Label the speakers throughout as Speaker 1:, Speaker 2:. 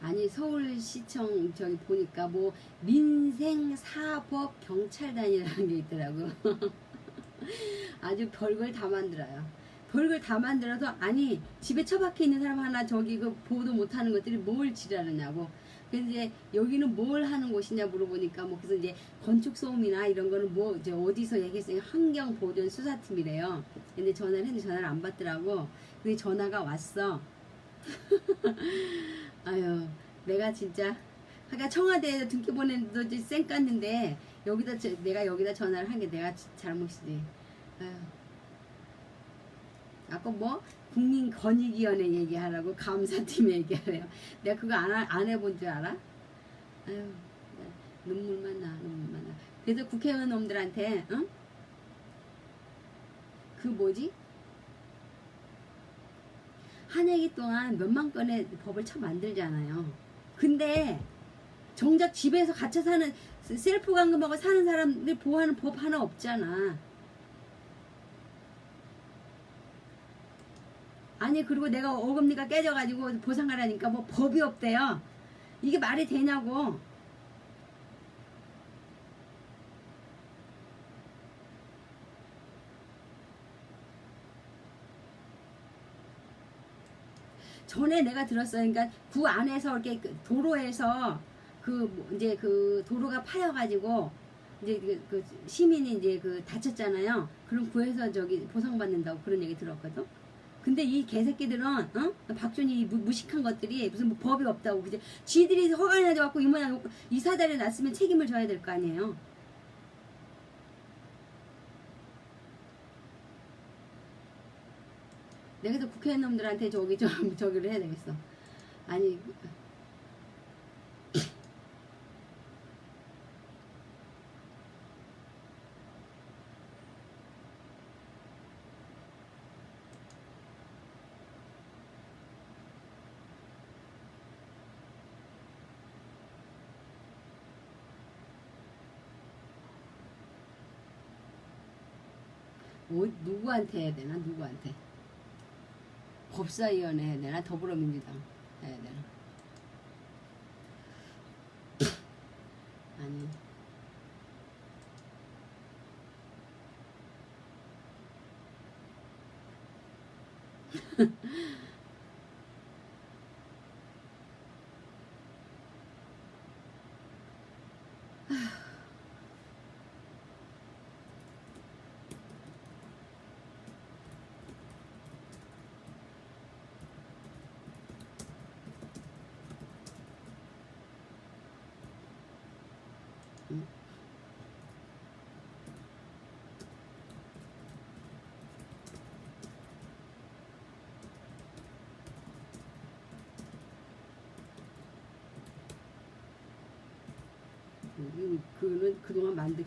Speaker 1: 아니 서울시청 저기 보니까 뭐 민생사법 경찰단이라는 게 있더라고. 아주 별걸 다 만들어요. 별걸 다 만들어서 아니 집에 처박혀 있는 사람 하나 저기 그 보도 못하는 것들이 뭘 지랄하냐고. 이제 여기는 뭘 하는 곳이냐 물어보니까 뭐 그래서 이제 건축 소음이나 이런 거는 뭐 이제 어디서 얘기했어요 환경 보존 수사팀이래요. 근데 전화를 했는데 전화를 안 받더라고. 근데 전화가 왔어. 아유, 내가 진짜 아까 청와대에 등기 보내도 쌩 깠는데 여기다 저- 내가 여기다 전화를 한 게 내가 지- 잘못이지. 아유. 아까 뭐 국민권익위원회 얘기하라고 감사팀 얘기하래요. 내가 그거 안, 하- 안 해본 줄 알아? 아유, 나 눈물만 나, 눈물만 나. 그래서 국회의원 놈들한테, 응? 그 뭐지? 한 해기 동안 몇만 건의 법을 쳐 만들잖아요. 근데 정작 집에서 갇혀 사는 셀프 감금하고 사는 사람들 보호하는 법 하나 없잖아. 아니 그리고 내가 어금니가 깨져가지고 보상하라니까 뭐 법이 없대요. 이게 말이 되냐고. 전에 내가 들었어요. 그러니까 구 안에서 이렇게 그 도로에서 그뭐 이제 그 도로가 파여가지고 이제 그, 그 시민이 이제 그 다쳤잖아요. 그럼 구에서 저기 보상받는다고 그런 얘기 들었거든. 근데 이 개새끼들은 어? 박준희 무, 무식한 것들이 무슨 뭐 법이 없다고 그지? 지들이 허가를 내줘갖고 이 모양 이 사달에 났으면 책임을 져야 될 거 아니에요. 내가 또 국회의원 놈들한테 저기 좀 저기를 해야 되겠어. 아니 뭐 누구한테 해야 되나 누구한테? 법사위원회 해야 되나 더불어민주당 해야 되나? 아니 음, 그는 그동안 만들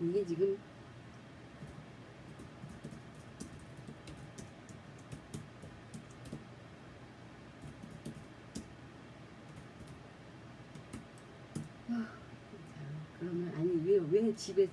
Speaker 1: 이게 지금 아, 자, 그러면 아니 왜 왜 집에